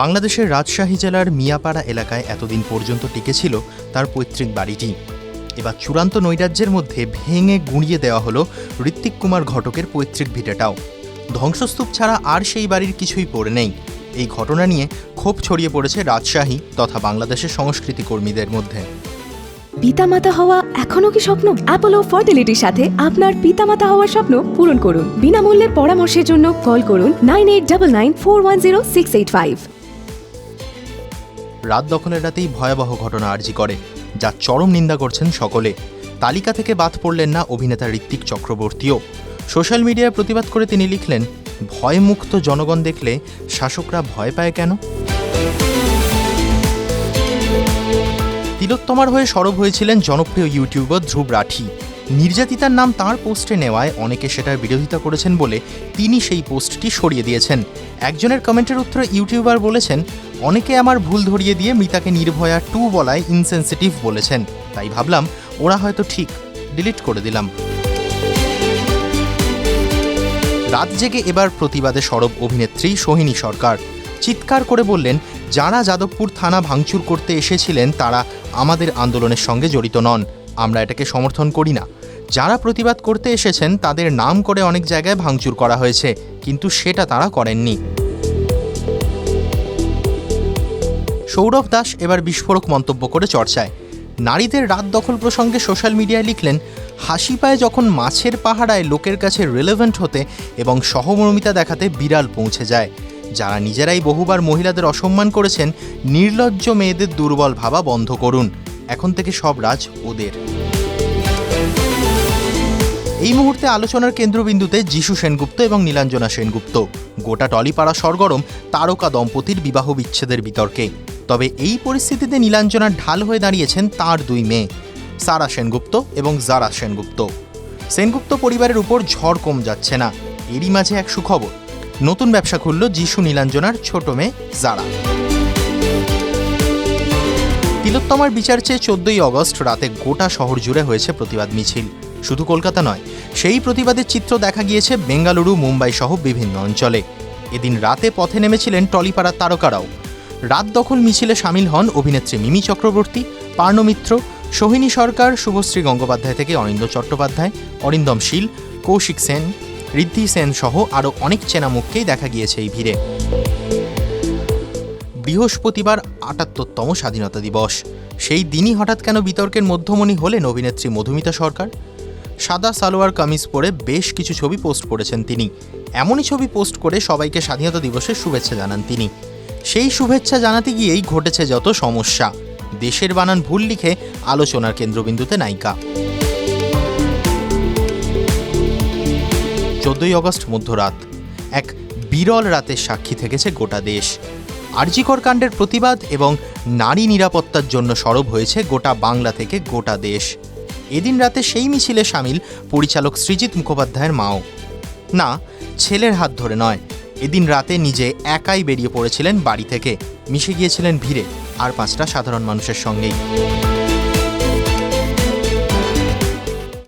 বাংলাদেশের রাজশাহী জেলার মিয়াপাড়া এলাকায় এতদিন পর্যন্ত টিকেছিল তার পৈতৃক বাড়িটি। এবার চূড়ান্ত নৈরাজ্যের মধ্যে ভেঙে গুঁড়িয়ে দেওয়া হলো ঋত্বিক কুমার ঘটকের পৈতৃক ভিটেটাও। ধ্বংসস্তূপ ছাড়া আর সেই বাড়ির কিছুই পড়ে নেই। এই ঘটনা নিয়ে ক্ষোভ ছড়িয়ে পড়েছে রাজশাহী তথা বাংলাদেশের সংস্কৃতি কর্মীদের মধ্যে। পিতামাতা হওয়া এখনও কি স্বপ্ন? অ্যাপোলো ফার্টিলিটির সাথে আপনার পিতামাতা হওয়ার স্বপ্ন পূরণ করুন। বিনামূল্যে পরামর্শের জন্য কল করুন nine eight double nine four one zero six eight five. রাত দখলের রাতেই ভয়াবহ ঘটনা আর্জি করে, যা চরম নিন্দা করছেন সকলে। তালিকা থেকে বাদ পড়লেন না অভিনেতা ঋত্বিক চক্রবর্তীও। সোশ্যাল মিডিয়ায় প্রতিবাদ করে তিনি লিখলেন, ভয়মুক্ত জনগণ দেখলে শাসকরা ভয় পায় কেন? তিলোত্তমার হয়ে সরব হয়েছিলেন জনপ্রিয় ইউটিউবার ধ্রুব রাঠি। নির্যাতিতার নাম তার পোস্টে নেওয়ায় অনেকে সেটার বিরোধিতা করেছেন বলে তিনি সেই পোস্টটি সরিয়ে দিয়েছেন। একজনের কমেন্টের উত্তরে ইউটিউবার বলেছেন অনেকে আমার ভুল ধরিয়ে দিয়ে মিতাকে নির্ভয়া টু বলায় ইনসেনসিটিভ বলেছেন। তাই ভাবলাম, ওরা হয়তো ঠিক ডিলিট করে দিলাম। রাত জেগে এবার প্রতিবাদে সরব অভিনেত্রী সোহিনী সরকার। চিৎকার করে বললেন, যারা যাদবপুর থানা ভাঙচুর করতে এসেছিলেন, তারা আমাদের আন্দোলনের সঙ্গে জড়িত নন। আমরা এটাকে সমর্থন করি না। যারা প্রতিবাদ করতে এসেছেন, তাদের নাম করে অনেক জায়গায় ভাঙচুর করা হয়েছে, কিন্তু সেটা তারা করেননি। সৌরভ দাস এবার বিস্ফোরক মন্তব্য করে চর্চায়। নারীদের রাত দখল প্রসঙ্গে সোশ্যাল মিডিয়ায় লিখলেন, হাসি পায় যখন মাছের পাহারায় লোকের কাছে রেলেভেন্ট হতে এবং সহমর্মিতা দেখাতে বিড়াল পৌঁছে যায়। যারা নিজেরাই বহুবার মহিলাদের অসম্মান করেছেন, নির্লজ্জ মেয়েদের দুর্বল ভাবা বন্ধ করুন। এখন থেকে সব রাজ ওদের। এই মুহূর্তে আলোচনার কেন্দ্রবিন্দুতে যিশু সেনগুপ্ত এবং নীলাঞ্জনা সেনগুপ্ত। গোটা টলিপাড়া সরগরম তারকা দম্পতির বিবাহ বিচ্ছেদের বিতর্কে। তবে এই পরিস্থিতিতে নীলাঞ্জনার ঢাল হয়ে দাঁড়িয়েছেন তার দুই মেয়ে, সারা সেনগুপ্ত এবং জারা সেনগুপ্ত। সেনগুপ্ত পরিবারের উপর ঝড় কম যাচ্ছে না, এরই মাঝে এক সুখবর, নতুন ব্যবসা খুলল যিশু নীলাঞ্জনার ছোট মেয়ে জারা। তিলোত্তমার বিচার চেয়ে চোদ্দই অগস্ট রাতে গোটা শহর জুড়ে হয়েছে প্রতিবাদ মিছিল। শুধু কলকাতা নয়, সেই প্রতিবাদের চিত্র দেখা গিয়েছে বেঙ্গালুরু, মুম্বাই সহ বিভিন্ন অঞ্চলে। এদিন রাতে পথে নেমেছিলেন টলিপাড়ার তারকারাও। রাত দখল মিছিলে সামিল হন অভিনেত্রী মিমি চক্রবর্তী, পার্ণমিত্র, সোহিনী সরকার, শুভশ্রী গঙ্গোপাধ্যায় থেকে অনিন্দ চট্টোপাধ্যায়, অরিন্দম শীল, কৌশিক সেন, ঋদ্ধি সেন সহ আরও অনেক চেনা মুখকেই দেখা গিয়েছে এই ভিড়ে। বৃহস্পতিবার আটাত্তরতম স্বাধীনতা দিবস। সেই দিনই হঠাৎ কেন বিতর্কের মধ্যমণি হলেন অভিনেত্রী মধুমিতা সরকার? সাদা সালোয়ার কামিজ পরে বেশ কিছু ছবি পোস্ট করেছেন তিনি। এমনই ছবি পোস্ট করে সবাইকে স্বাধীনতা দিবসের শুভেচ্ছা জানান তিনি। সেই শুভেচ্ছা জানাতে গিয়েই ঘটেছে যত সমস্যা। দেশের বানান ভুল লিখে আলোচনার কেন্দ্রবিন্দুতে নায়িকা। চোদ্দই অগস্ট মধ্যরাত, এক বিরল রাতের সাক্ষী থেকেছে গোটা দেশ। আরজিকর কাণ্ডের প্রতিবাদ এবং নারী নিরাপত্তার জন্য সরব হয়েছে গোটা বাংলা থেকে গোটা দেশ। এদিন রাতে সেই মিছিলে সামিল পরিচালক সৃজিত মুখোপাধ্যায়ের মাও। না, ছেলের হাত ধরে নয় এদিন রাতে নিজে একাই বেরিয়ে পড়েছিলেন বাড়ি থেকে। মিশে গিয়েছিলেন ভিড়ে, আর পাঁচটা সাধারণ মানুষের সঙ্গেই।